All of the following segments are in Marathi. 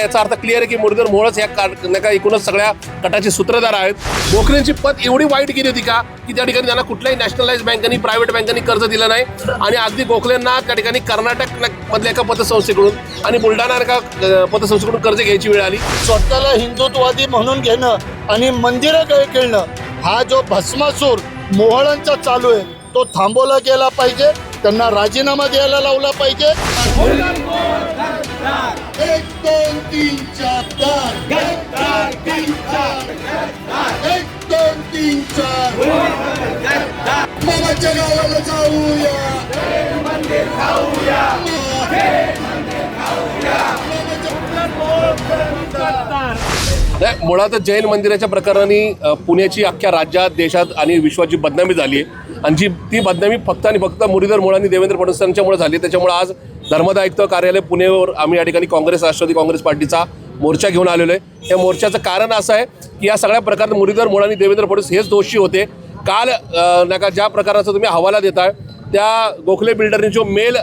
याचा अर्थ क्लिअर आहे की मुरलीधर मोहळच या नाही का एकूणच सगळ्या गटाचे सूत्रधार आहेत. गोखलेंची पद एवढी वाईट गेली होती का की त्या ठिकाणी त्यांना कुठल्याही नॅशनलाइज बँकांनी प्रायव्हेट बँकांनी कर्ज दिलं नाही. आणि अगदी गोखलेंना त्या ठिकाणी कर्नाटक मधल्या एका पतसंस्थेकडून आणि बुलढाणा एका पतसंस्थेकडून कर्ज घ्यायची वेळ आली. स्वतःला हिंदुत्ववादी म्हणून घेणं आणि मंदिरं काय खेळणं हा जो भस्मासूर मोहळांचा चालू आहे तो थांबवला गेला पाहिजे त्यांना राजीनामा द्यायला लावला पाहिजे. एक दोन तीन चार चार. एक दोन तीन चार. एक दोन तीन चार मामाच्या गावाला जाऊया नाही मुळातच जैन मंदिराच्या प्रकरणाने पुण्याची अख्ख्या राज्यात देशात आणि विश्वाची बदनामी झाली आहे आणि जी ती बदनामी फक्त आणि फक्त मुरलीधर मोळ आणि देवेंद्र फडणवीस यांच्यामुळे झाली त्याच्यामुळे आज धर्मदा आयुक्त कार्यालय पुणेवर आम्ही या ठिकाणी काँग्रेस राष्ट्रवादी काँग्रेस पार्टीचा मोर्चा घेऊन आलेलो आहे. या मोर्चाचं कारण असं आहे की या सगळ्या प्रकारात मुरलीधर मोळ आणि देवेंद्र फडणवीस हेच दोषी होते. काल नका नाही का ज्या प्रकाराचा तुम्ही हवाला देताय त्या गोखले बिल्डरनी जो मेल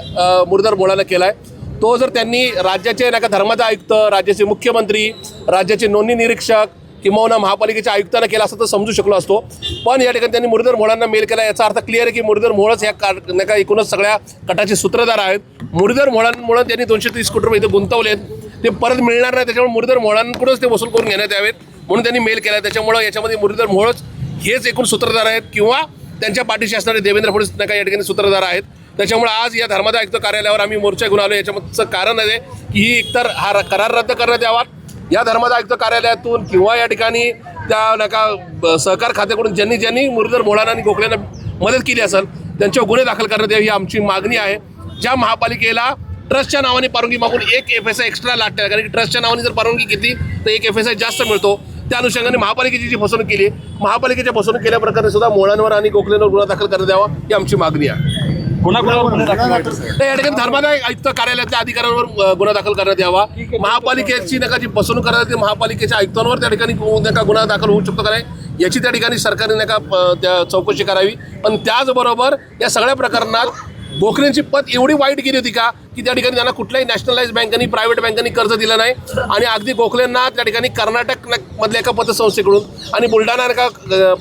मुरलीधर मोळाला केला आहे तो जर त्यांनी राज्याचे नाही का आयुक्त राज्याचे मुख्यमंत्री राज्याचे नोंदणी निरीक्षक किंवा महापालिकेच्या आयुक्तांना केला असं तर समजू शकलो असतो. पण या ठिकाणी त्यांनी मुरलीधर मोळांना मेल केला. याचा अर्थ क्लिअर आहे की मुरलीधर मोळच या का नाही का एकूणच सगळ्या कटाचे सूत्रधार आहेत. मुरदर मोळांमुळे त्यांनी दोनशे तीस कोटी रुपये इथे गुंतवलेत ते परत मिळणार नाही त्याच्यामुळे मुरदर मोळांकडूनच ते वसूल करून घेण्यात यावेत. म्हणून त्यांनी मेल केला. त्याच्यामुळं याच्यामध्ये मुरलीधर मोळच हेच एकूण सूत्रधार आहेत किंवा त्यांच्या पाठीशी असणारे देवेंद्र फडणवीस नका या ठिकाणी सूत्रधार आहेत. त्याच्यामुळे आज या धर्मादाय आयुक्त कार्यालयावर आम्ही मोर्चा घेऊन आलो याच्यामागचं कारण आहे की ही एकतर हा करार रद्द करण्यात यावा. या धर्मादाय आयुक्त कार्यालयातून किंवा या ठिकाणी त्या नका ब- सहकार खात्याकडून ज्यांनी ज्यांनी मुरलीधर मोळांना आणि गोखल्यांना मदत केली असेल त्यांच्यावर गुन्हे दाखल करण्यात यावे ही आमची मागणी आहे. ज्या महापालिकेला ट्रस्टच्या नावाने परवानगी मागून एक एफ एस आय एक्स्ट्रा लागते कारण की ट्रस्टच्या नावाने जर परवानगी घेतली तर एक एफ एस आय जास्त मिळतो. त्या अनुषंगाने महापालिकेची जी फसवणूक केली महापालिकेच्या फसवणूक केल्याप्रकारे सुद्धा मोळांवर आणि गोखलेंवर गुन्हा दाखल करण्यात यावा ही आमची मागणी आहे. या ठिकाणी धर्मादाय आयुक्त कार्यालयातल्या अधिकाऱ्यांवर गुन्हा दाखल करण्यात यावा. महापालिकेची नका जी फसवणूक करण्यात येते महापालिकेच्या आयुक्तांवर त्या ठिकाणी नका गुन्हा दाखल होऊ शकतो का नाही याची त्या ठिकाणी सरकारने नका त्या चौकशी करावी. पण त्याचबरोबर या सगळ्या प्रकरणात गोखलेंची पद एवढी वाईट गेली होती का की त्या ठिकाणी त्यांना कुठल्याही नॅशनलाइज बँकांनी प्रायव्हेट बँकांनी कर्ज दिलं नाही. आणि अगदी गोखलेंना त्या ठिकाणी कर्नाटक मधल्या एका पतसंस्थेकडून आणि बुलढाणा एका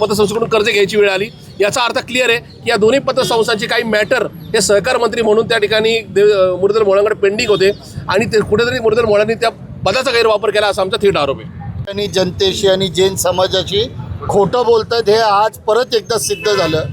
पतसंस्थेकडून कर्ज घ्यायची वेळ आली. याचा अर्थ क्लिअर आहे की या दोन्ही पतसंस्थांचे काही मॅटर हे सहकार मंत्री म्हणून त्या ठिकाणी देव अ, मुरलीधर मोळांकडे पेंडिंग होते. आणि ते कुठेतरी मुरलीधर मोळांनी त्या पदाचा गैरवापर केला असा आमचा थेट आरोप आहे. आणि जनतेशी आणि जैन समाजाशी खोटं बोलतात हे आज परत एकदा सिद्ध झालं.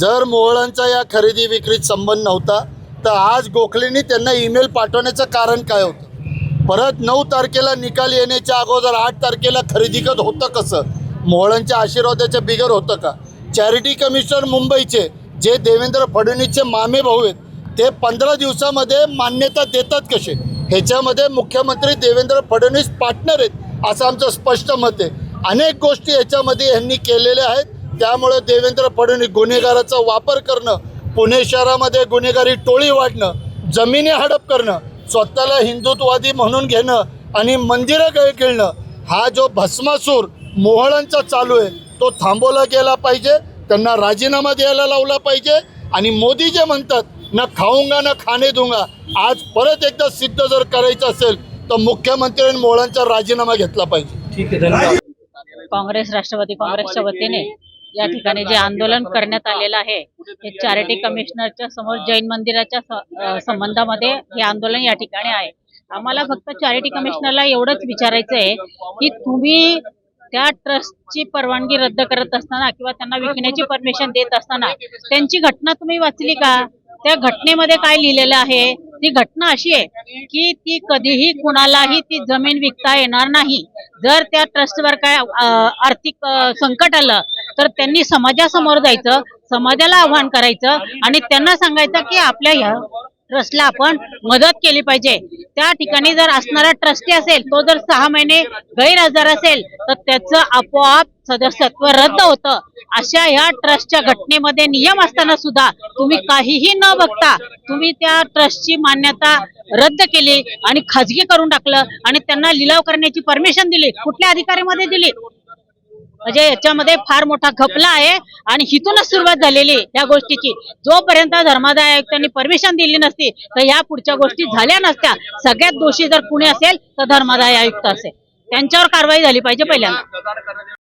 जर मोहळांचा या खरेदी विक्रीत संबंध नव्हता तर आज गोखलेंनी त्यांना ईमेल पाठवण्याचं कारण काय होतं? परत नऊ तारखेला निकाल येण्याच्या अगोदर आठ तारखेला खरेदी कत होतं कसं? मोहळांच्या आशीर्वादाच्या बिगर होतं का? चॅरिटी कमिशनर मुंबईचे जे देवेंद्र फडणवीसचे मामे भाऊ आहेत ते पंधरा दिवसामध्ये मान्यता देतात कसे? ह्याच्यामध्ये मुख्यमंत्री देवेंद्र फडणवीस पार्टनर आहेत असं आमचं स्पष्ट मत आहे. अनेक गोष्टी याच्यामध्ये यांनी केलेल्या आहेत. त्यामुळे देवेंद्र फडणवीस गुन्हेगाराचा वापर करणं पुणे शहरामध्ये गुन्हेगारी टोळी वाढणं जमिनी हडप करणं स्वतःला हिंदुत्ववादी म्हणून घेणं आणि मंदिरं गळ खेळणं हा जो भस्मासूर मोहळांचा चालू आहे तो थांबवला गेला पाहिजे त्यांना राजीनामा द्यायला लावला पाहिजे आणि मोदी जे म्हणतात ना खाऊंगा ना खाणे दूंगा आज परत एकदा सिद्ध जर करायचं असेल तर मुख्यमंत्र्यांनी मोहळांचा राजीनामा घेतला पाहिजे. काँग्रेस राष्ट्रवादी काँग्रेसच्या वतीने या ठिकाणी जे आंदोलन करण्यात आलेलं आहे हे चॅरिटी कमिशनरच्या समोर जैन मंदिराच्या संबंधामध्ये हे आंदोलन या ठिकाणी आहे. आम्हाला फक्त चॅरिटी कमिशनरला एवढंच विचारायचं आहे की तुम्ही त्या ट्रस्टची परवानगी रद्द करत असताना किंवा त्यांना विकण्याची परमिशन देत असताना त्यांची घटना तुम्ही वाचली का? त्या घटनेमध्ये काय लिहिलेलं आहे? ती घटना अशी आहे की ती कधीही कुणालाही ती जमीन विकता येणार नाही. जर त्या ट्रस्टवर काय आर्थिक संकट आलं तर त्यांनी समाजासमोर जायचं समाजाला आव्हान करायचं आणि त्यांना सांगायचं की आपल्या ह्या ट्रस्टला आपण मदत केली पाहिजे. त्या ठिकाणी जर असणारा ट्रस्टी असेल तो जर सहा महिने गैरहजर असेल तर त्याचं आपोआप सदस्यत्व रद्द होतं. अशा ह्या ट्रस्टच्या घटनेमध्ये नियम असताना सुद्धा तुम्ही काहीही न बघता तुम्ही त्या ट्रस्टची मान्यता रद्द केली आणि खाजगी करून टाकलं आणि त्यांना लिलाव करण्याची परमिशन दिली कुठल्या अधिकाऱ्यामध्ये दिली? म्हणजे याच्यामध्ये फार मोठा घपला आहे. आणि हिथूनच सुरुवात झालेली या गोष्टीची. जोपर्यंत धर्मादाय आयुक्तांनी परमिशन दिली नसती तर या पुढच्या गोष्टी झाल्या नसत्या. सगळ्यात दोषी जर कुणी असेल तर धर्मादाय आयुक्त असेल. त्यांच्यावर कारवाई झाली पाहिजे पहिल्यांदा.